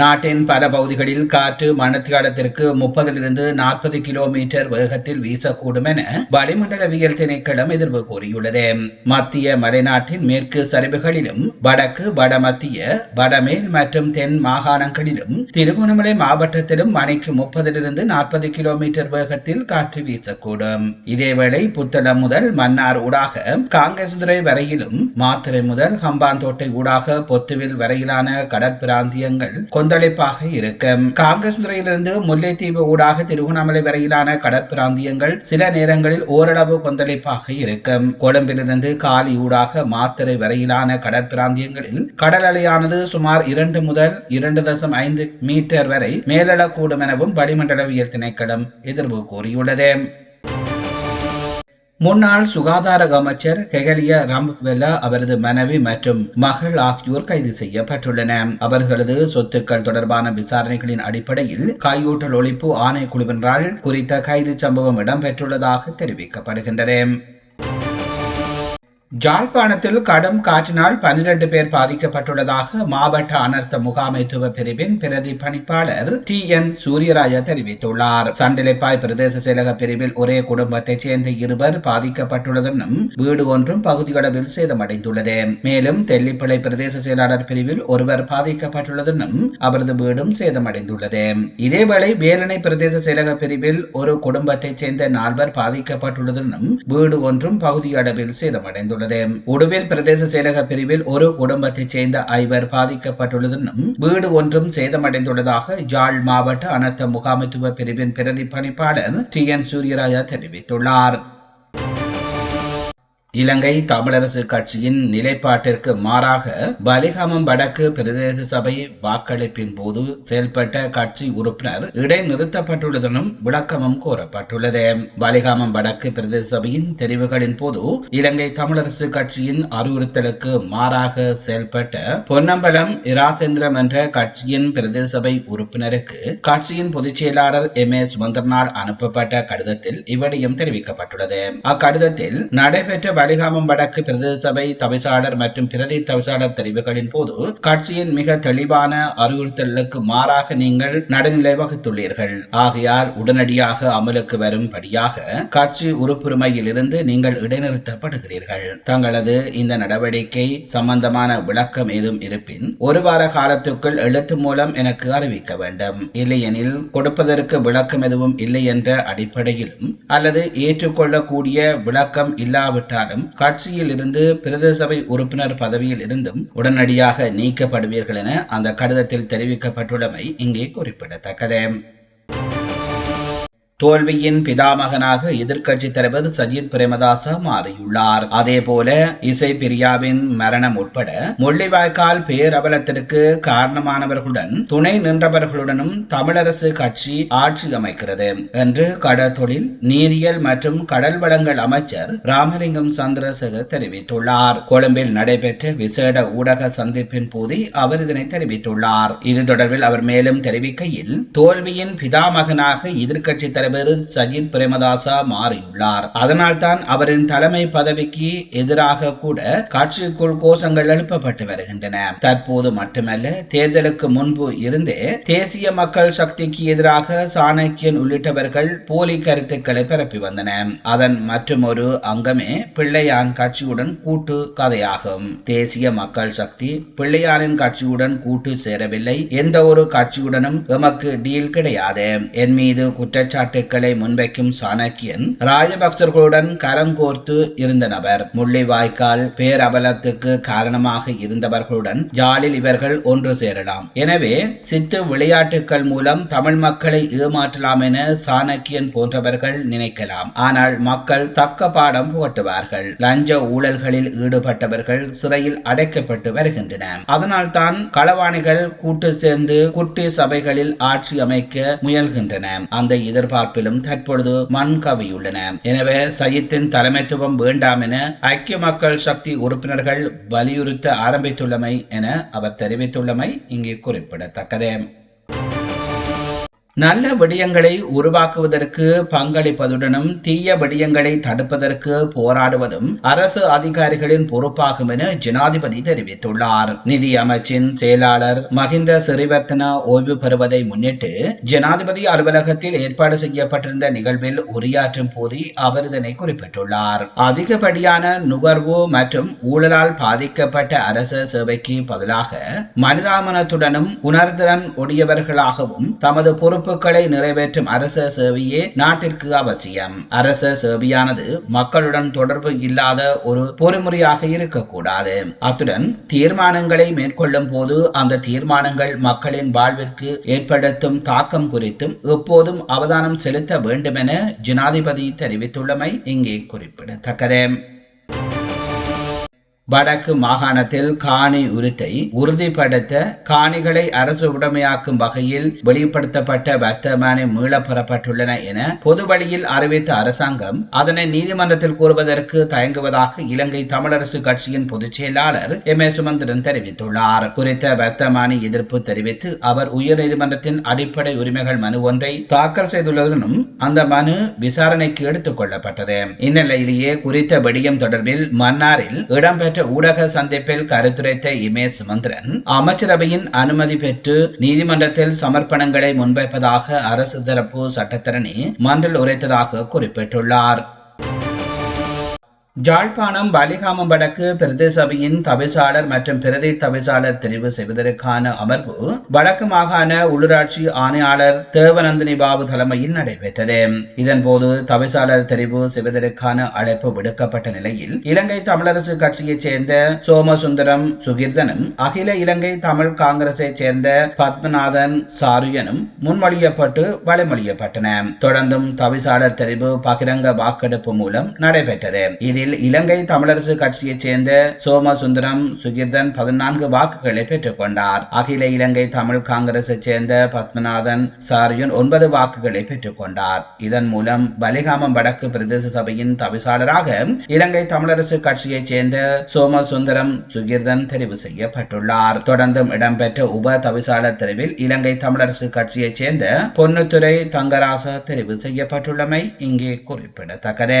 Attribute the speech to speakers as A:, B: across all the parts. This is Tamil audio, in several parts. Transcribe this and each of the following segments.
A: நாட்டின் பல பகுதிகளில் காற்று மணத்தியாலத்திற்கு முப்பதிலிருந்து நாற்பது கிலோமீட்டர் வேகத்தில் வீசக்கூடும் என வளிமண்டலவியல் திணைக்களம் எதிர்வு கூறியுள்ளது. மத்திய மலைநாட்டின் மேற்கு சரிவுகளிலும் வடக்கு வடமத்திய வடமேல் மற்றும் தென் மாகாணங்களிலும் திருகோணமலை மாவட்டத்திலும் மணிக்கு முப்பதிலிருந்து நாற்பது கிலோமீட்டர் வேகத்தில் காற்று வீசக்கூடும். இதேவேளை புத்தளம் முதல் மன்னார் ஊடாக காங்கேசந்துறை வரையிலும் மாத்திரை முதல் ஹம்பாந்தோட்டை ஊடாக பொத்துவில் வரையிலான கடற்பிராந்தியங்கள் கொந்தளிப்பாக இருக்கும். காங்கிரஸ் துறையிலிருந்து முல்லைத்தீவு ஊடாக திருவண்ணாமலை வரையிலான கடற்பிராந்தியங்கள் சில நேரங்களில் ஓரளவு கொந்தளிப்பாக இருக்கும். கொழும்பிலிருந்து காலி ஊடாக மாத்திரை வரையிலான கடற்பிராந்தியங்களில் கடல் அலையானது சுமார் இரண்டு முதல் இரண்டு தசம் ஐந்து மீட்டர் வரை மேலெழக்கூடும் எனவும் வளிமண்டலவியல் திணைக்களம் எதிர்வு கூறியுள்ளது. முன்னாள் சுகாதார அமைச்சர் ஹெகலிய ரம்பெல்லா அவரது மனைவி மற்றும் மகள் ஆகியோர் கைது செய்யப்பட்டுள்ளன. அவர்களது சொத்துக்கள் தொடர்பான விசாரணைகளின் அடிப்படையில் கையூட்டல் ஒழிப்பு ஆணைக்குழுவினரால் குறித்த கைது சம்பவம் இடம்பெற்றுள்ளதாக தெரிவிக்கப்படுகின்றது. ஜாழ்ப்பாணத்தில் கடும் காற்றினால் பனிரெண்டு பேர் பாதிக்கப்பட்டுள்ளதாக மாவட்ட அனர்த்த முகாமைத்துவ பிரிவின் பிரதி பணிப்பாளர் டி என் சூரியராஜா தெரிவித்துள்ளார். சண்டிலைப்பாய் பிரதேச செயலக பிரிவில் ஒரே குடும்பத்தைச் சேர்ந்த இருவர் பாதிக்கப்பட்டுள்ளதுடன் வீடு ஒன்றும் பகுதியளவில் சேதமடைந்துள்ளது. மேலும் தெல்லிப்பளை பிரதேச செயலாளர் பிரிவில் ஒருவர் பாதிக்கப்பட்டுள்ளதுடன் அவரது வீடும் சேதமடைந்துள்ளது. இதேவேளை வேலனை பிரதேச செயலக பிரிவில் ஒரு குடும்பத்தைச் சேர்ந்த நால்வர் பாதிக்கப்பட்டுள்ளதுடன் வீடு ஒன்றும் பகுதியளவில் சேதமடைந்துள்ளது. உள்ளது உடுவில் பிரதேச செயலக பிரிவில் ஒரு குடும்பத்தைச் சேர்ந்த ஐவர் பாதிக்கப்பட்டுள்ளதும் வீடு ஒன்றும் சேதமடைந்துள்ளதாக ஜாழ் மாவட்ட அனர்த்த முகாமைத்துவ பிரிவின் பிரதி பணிப்பாளர் டி என் சூரியராஜா தெரிவித்துள்ளார். இலங்கை தமிழரசு கட்சியின் நிலைப்பாட்டிற்கு மாறாக பலிகாமம் வடக்கு பிரதேச சபை வாக்களிப்பின் போது செயல்பட்ட கட்சி உறுப்பினர் இடைநிறுத்தப்பட்டுள்ளதனும் விளக்கமும் கோரப்பட்டுள்ளது. பலிகாமம் வடக்கு பிரதேச சபையின் தெரிவுகளின் போது இலங்கை தமிழரசு கட்சியின் அறிவுறுத்தலுக்கு மாறாக செயல்பட்ட பொன்னம்பலம் இராசேந்திரம் என்ற கட்சியின் பிரதேச சபை உறுப்பினருக்கு கட்சியின் பொதுச் செயலாளர் எம். ஏ. சுமந்திரனால் அனுப்பப்பட்ட கடிதத்தில் இவ்விடயம் தெரிவிக்கப்பட்டுள்ளது. அக்கடிதத்தில் நடைபெற்ற வலிகாமம் வடக்கு பிரதேச சபை தவிசாளர் மற்றும் பிரதி தவிசாளர் தெரிவுகளின் போது கட்சியின் மிக தெளிவான அறிவுறுத்தலுக்கு மாறாக நீங்கள் நடுநிலை வகுத்துள்ளீர்கள் ஆகையால் உடனடியாக அமலுக்கு வரும்படியாக கட்சி உறுப்புரிமையில் இருந்து நீங்கள் இடைநிறுத்தப்படுகிறீர்கள். தங்களது இந்த நடவடிக்கை சம்பந்தமான விளக்கம் ஏதும் இருப்பின் ஒரு வார காலத்துக்குள் எழுத்து மூலம் எனக்கு அறிவிக்க வேண்டும். இல்லையெனில் கொடுப்பதற்கு விளக்கம் எதுவும் இல்லை என்ற அடிப்படையிலும் அல்லது ஏற்றுக்கொள்ளக்கூடிய விளக்கம் இல்லாவிட்டாலும் இருந்தாலும் கட்சியில் இருந்து பிரதேசபை உறுப்பினர் பதவியில் இருந்தும் உடனடியாக நீக்கப்படுவீர்கள் என அந்த கடிதத்தில் தெரிவிக்கப்பட்டுள்ளமை இங்கே குறிப்பிடத்தக்கது. தோல்வியின் பிதாமகனாக எதிர்க்கட்சி தலைவர் சஜித் பிரேமதாச மாறியுள்ளார். அதே போல இசை பிரியாவின் மரணம் உட்பட முள்ளிவாய்க்கால் பேரபலத்திற்கு காரணமானவர்களுடன் துணை நின்றவர்களுடனும் தமிழரசு கட்சி ஆட்சி அமைக்கிறது என்று கடற்தொழில் நீரியல் மற்றும் கடல் வளங்கள் அமைச்சர் ராமலிங்கம் சந்திரசேகர் தெரிவித்துள்ளார். கொழும்பில் நடைபெற்ற விசேட ஊடக சந்திப்பின் போது அவர் இதனை தெரிவித்துள்ளார். இது தொடர்பில் அவர் மேலும் தெரிவிக்கையில் தோல்வியின் பிதாமகனாக எதிர்க்கட்சி தலைவர் சஜித் பிரேமதாசா மாறியுள்ளார். அதனால்தான் அவரின் தலைமை பதவிக்கு எதிராக கூட கட்சிக்குள் கோஷங்கள் எழுப்பப்பட்டு வருகின்றன. தற்போது மட்டுமல்ல தேர்தலுக்கு முன்பு இருந்தே தேசிய மக்கள் சக்திக்கு எதிராக சாணக்கியன் உள்ளிட்டவர்கள் போலி கருத்துக்களை பரப்பி வந்தன. அதன் மற்றொரு அங்கமே பிள்ளையான் கட்சியுடன் கூட்டு கதையாகும். தேசிய மக்கள் சக்தி பிள்ளையானின் கட்சியுடன் கூட்டு சேரவில்லை. எந்த ஒரு கட்சியுடனும் எமக்கு டீல் கிடையாது. என் மீது குற்றச்சாட்டு குற்றச்சாட்டுக்களை முன்வைக்கும் சாணக்கியன் ராஜபக்சர்களுடன் கரங்கோர்த்து இருந்த நபர். முள்ளிவாய்க்கால் பேரபலத்துக்கு காரணமாக இருந்தவர்களுடன் ஜாலில் இவர்கள் ஒன்று சேரலாம். எனவே சித்து விளையாட்டுக்கள் மூலம் தமிழ் மக்களை ஏமாற்றலாம் என சாணக்கியன் போன்றவர்கள் நினைக்கலாம். ஆனால் மக்கள் தக்க பாடம் புகட்டுவார்கள். லஞ்ச ஊழல்களில் ஈடுபட்டவர்கள் சிறையில் அடைக்கப்பட்டு வருகின்றன அதனால் தான் களவாணிகள் கூட்டு சேர்ந்து குட்டி சபைகளில் ஆட்சி அமைக்க முயல்கின்றன அந்த எதிர்பார்ப்பு எதிர்பார்ப்பிலும் தற்பொழுது மண் கவியுள்ளன எனவே சயித்தின் தலைமைத்துவம் வேண்டாம் என ஐக்கிய மக்கள் சக்தி உறுப்பினர்கள் வலியுறுத்த ஆரம்பித்துள்ளமை என அவர் தெரிவித்துள்ளமை இங்கே குறிப்பிடத்தக்கது. நல்ல விடயங்களை உருவாக்குவதற்கு பங்களிப்பதுடனும் தீய விடயங்களை தடுப்பதற்கு போராடுவதும் அரசு அதிகாரிகளின் பொறுப்பாகும் என ஜனாதிபதி தெரிவித்துள்ளார். நிதி அமைச்சின் செயலாளர் மஹிந்த சிறிவர்த்தன ஓய்வு பெறுவதை முன்னிட்டு ஜனாதிபதி அலுவலகத்தில் ஏற்பாடு செய்யப்பட்டிருந்த நிகழ்வில் உரையாற்றும் போது அவர் இதனை குறிப்பிட்டுள்ளார். அதிகப்படியான நுகர்வு மற்றும் ஊழலால் பாதிக்கப்பட்ட அரசு சேவைக்கு பதிலாக மனிதாமனத்துடனும் உணர்திறன் உடையவர்களாகவும் தமது பொறுப்பு பொறுப்புகளை நிறைவேற்றும் அரச சேவையே நாட்டிற்கு அவசியம். அரச சேவையானது மக்களுடன் தொடர்பு இல்லாத ஒரு பொறிமுறையாக இருக்கக்கூடாது. அத்துடன் தீர்மானங்களை மேற்கொள்ளும் போது அந்த தீர்மானங்கள் மக்களின் வாழ்விற்கு ஏற்படுத்தும் தாக்கம் குறித்தும் எப்போதும் அவதானம் செலுத்த வேண்டுமென ஜனாதிபதி தெரிவித்துள்ளமை இங்கே குறிப்பிடத்தக்கது. வடக்கு மாகாணத்தில் காணி உரித்தை உறுதிப்படுத்த காணிகளை அரசு உடைமையாக்கும் வகையில் வெளிப்படுத்தப்பட்ட வர்த்தமானி மீளப்பெறப்பட்டுள்ளன என பொது வழியில் அறிவித்த அரசாங்கம் அதனை நீதிமன்றத்தில் கூறுவதற்கு தயங்குவதாக இலங்கை தமிழரசு கட்சியின் பொதுச் செயலாளர் எம். ஏ சுமந்திரன் தெரிவித்துள்ளார். குறித்த வர்த்தமானி எதிர்ப்பு தெரிவித்து அவர் உயர்நீதிமன்றத்தின் அடிப்படை உரிமைகள் மனு ஒன்றை தாக்கல் செய்துள்ளதுடனும் அந்த மனு விசாரணைக்கு எடுத்துக் கொள்ளப்பட்டது. இந்நிலையிலேயே குறித்த விடயம் தொடர்பில் மன்னாரில் இடம்பெற்ற நடைபெற்ற ஊடக சந்திப்பில் கருத்துரைத்த இமேஜ் சுமந்திரன் அமைச்சரவையின் அனுமதி பெற்று நீதிமன்றத்தில் சமர்ப்பணங்களை முன்வைப்பதாக அரசு தரப்பு சட்டத்தரணி மன்றில் உரைத்ததாக குறிப்பிட்டுள்ளார். ஜாழ்ப்பாணம் வலிகாமம் வடக்கு பிரதேச சபையின் தவிசாளர் மற்றும் பிரதி தவிசாளர் தெரிவு செய்வதற்கான அமர்வு வடக்கு மாகாண உள்ளூராட்சி ஆணையாளர் தேவநந்தினி பாபு தலைமையில் நடைபெற்றது. இதன்போது தவிசாளர் தெரிவு செய்வதற்கான அழைப்பு விடுக்கப்பட்ட நிலையில் இலங்கை தமிழரசு கட்சியைச் சேர்ந்த சோமசுந்தரம் சுகிர்தனும் அகில இலங்கை தமிழ் காங்கிரஸைச் சேர்ந்த பத்மநாதன் சாருயனும் முன்மொழியப்பட்டு வழிமொழியப்பட்டன தொடர்ந்தும் தவிசாளர் தெரிவு பகிரங்க வாக்கெடுப்பு மூலம் நடைபெற்றது. இதில் தொகுதியில் இலங்கை தமிழரசு கட்சியைச் சேர்ந்த சோமசுந்தரம் சுகிர்தன் பதினான்கு வாக்குகளை பெற்றுக் கொண்டார். அகில இலங்கை தமிழ் காங்கிரஸைச் சேர்ந்த பத்மநாதன் சாரியுன் ஒன்பது வாக்குகளை பெற்றுக் கொண்டார். இதன் மூலம் பலிகாமம் வடக்கு பிரதேச சபையின் தவிசாளராக இலங்கை தமிழரசு கட்சியைச் சேர்ந்த சோமசுந்தரம் சுகிர்தன் தெரிவு செய்யப்பட்டுள்ளார். தொடர்ந்தும் இடம்பெற்ற உப தவிசாளர் தெரிவில் இலங்கை தமிழரசு கட்சியைச் சேர்ந்த பொன்னுத்துறை தங்கராச தெரிவு செய்யப்பட்டுள்ளமை இங்கே குறிப்பிடத்தக்கது.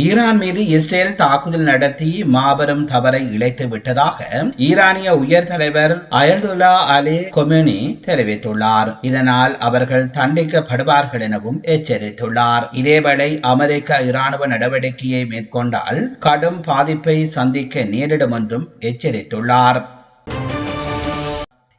A: ஈரான் மீது இஸ்ரேல் தாக்குதல் நடத்தி மாபெரும் தவறை இழைத்து விட்டதாக ஈரானிய உயர் தலைவர் அயல்துல்லா அலி கொமினி தெரிவித்துள்ளார். இதனால் அவர்கள் தண்டிக்கப்படுவார்கள் எனவும் எச்சரித்துள்ளார். இதேவேளை அமெரிக்க இராணுவ நடவடிக்கையை மேற்கொண்டால் கடும் பாதிப்பை சந்திக்க நேரிடும் என்றும் எச்சரித்துள்ளார்.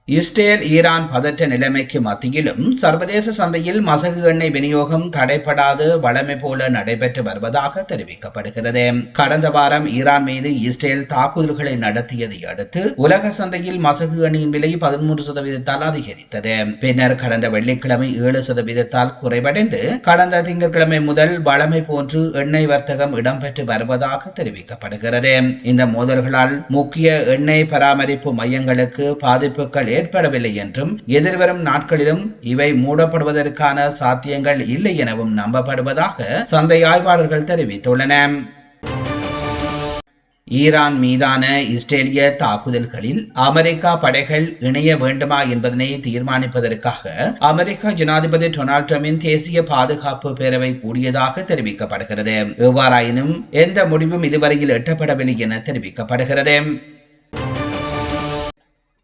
A: இஸ்ரேல் ஈரான் பதற்ற நிலைமைக்கு மத்தியிலும் சர்வதேச சந்தையில் மசகு எண்ணெய் விநியோகம் தடைப்படாது வளமை போல நடைபெற்று வருவதாக தெரிவிக்கப்படுகிறது. கடந்த வாரம் ஈரான் மீது இஸ்ரேல் தாக்குதல்களை நடத்தியதை அடுத்து உலக சந்தையில் மசகு எண்ணெயின் விலை பதிமூன்று சதவீதத்தால் அதிகரித்தது. பின்னர் கடந்த வெள்ளிக்கிழமை ஏழு சதவீதத்தால் குறைவடைந்து கடந்த திங்கட்கிழமை முதல் வளமை போன்று எண்ணெய் வர்த்தகம் இடம்பெற்று வருவதாக தெரிவிக்கப்படுகிறது. இந்த மோதல்களால் முக்கிய எண்ணெய் பராமரிப்பு மையங்களுக்கு பாதிப்புகள் ஏற்படவில்லை என்றும் எதிர்வரும் நாட்களிலும் இவை மூடப்படுவதற்கான சாத்தியங்கள் இல்லை எனவும் நம்பப்படுவதாக சந்தை ஆய்வாளர்கள் தெரிவித்துள்ளன. ஈரான் மீதான இஸ்ரேலிய தாக்குதல்களில் அமெரிக்கா படைகள் இணைய வேண்டுமா என்பதனை தீர்மானிப்பதற்காக அமெரிக்க ஜனாதிபதி டொனால்ட் ட்ரம்பின் தேசிய பாதுகாப்பு பேரவை கூடியதாக தெரிவிக்கப்படுகிறது. எவ்வாறாயினும் எந்த முடிவும் இதுவரையில் எட்டப்படவில்லை என தெரிவிக்கப்படுகிறது.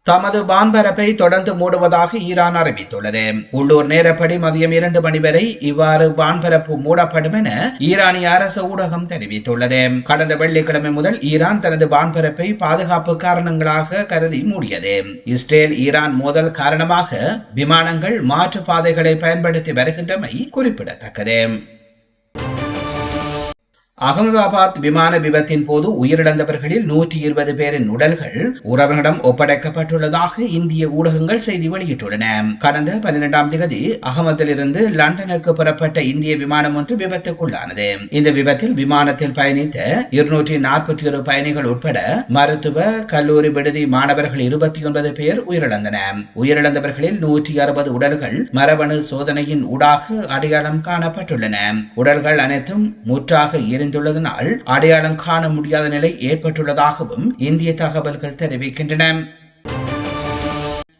A: தமது வான்பரப்பை தொடர்ந்து மூடுவதாக ஈரான் அறிவித்துள்ளது. உள்ளூர் நேரப்படி மதியம் இரண்டு மணி வரை இவ்வாறு வான்பரப்பு மூடப்படும் என ஈரானிய அரசு ஊடகம் தெரிவித்துள்ளது. கடந்த வெள்ளிக்கிழமை முதல் ஈரான் தனது வான்பரப்பை பாதுகாப்பு காரணங்களாக கருதி மூடியது. இஸ்ரேல் ஈரான் மோதல் காரணமாக விமானங்கள் மாற்று பாதைகளை பயன்படுத்தி வருகின்றமை குறிப்பிடத்தக்கது. அகமதாபாத் விமான விபத்தின் போது உயிரிழந்தவர்களில் நூற்றி இருபது பேரின் உடல்கள் உறவினரிடம் ஒப்படைக்கப்பட்டுள்ளதாக இந்திய ஊடகங்கள் செய்தி வெளியிட்டுள்ளன. கடந்த பன்னிரெண்டாம் தேதி அகமதிலிருந்து லண்டனுக்கு புறப்பட்ட இந்திய விமானம் ஒன்று விபத்துக்குள்ளானது. இந்த விபத்தில் விமானத்தில் பயணித்த இருநூற்றி நாற்பத்தி ஒரு பயணிகள் உட்பட மருத்துவ கல்லூரி விடுதி மாணவர்கள் இருபத்தி ஒன்பது பேர் உயிரிழந்தனர் உயிரிழந்தவர்களில் நூற்றி அறுபது உடல்கள் மரபணு சோதனையின் ஊடாக அடையாளம் காணப்பட்டுள்ளன. உடல்கள் அனைத்தும் முற்றாக இருந்து எரிந்துள்ளதனால் அடையாளம் காண முடியாத நிலை ஏற்பட்டுள்ளதாகவும் இந்திய தகவல்கள் தெரிவிக்கின்றன.